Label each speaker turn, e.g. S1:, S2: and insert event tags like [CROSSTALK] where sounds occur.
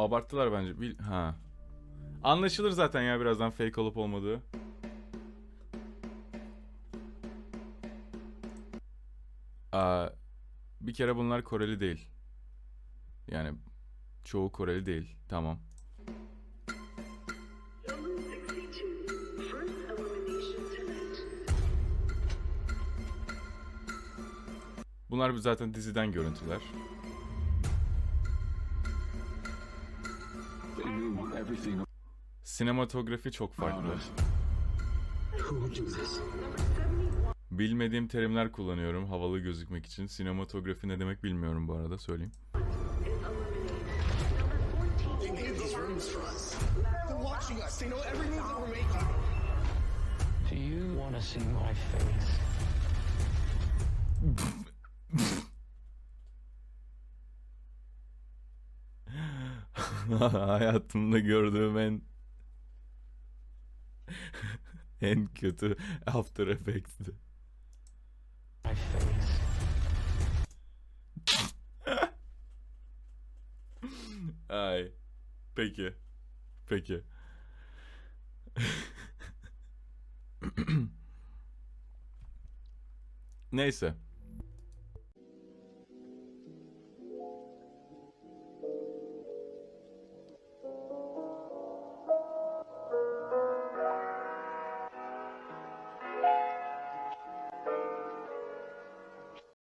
S1: Abarttılar bence. Bil ha. Anlaşılır zaten ya birazdan fake olup olmadığı. Aa, bir kere bunlar Koreli değil. Yani çoğu Koreli değil. Tamam.
S2: Zone 62, first elimination tonight.
S1: Bunlar zaten diziden görüntüler. Sinematografi çok farklı. Bilmediğim terimler kullanıyorum havalı gözükmek için. Sinematografi ne demek bilmiyorum bu arada söyleyeyim.
S3: Do you want to see my face? [LAUGHS]
S1: Hayatımda gördüğüm en [LAUGHS] en kötü After Effects'ti. [LAUGHS] Ay. Peki. Peki. [CLEARS THROAT] Neyse.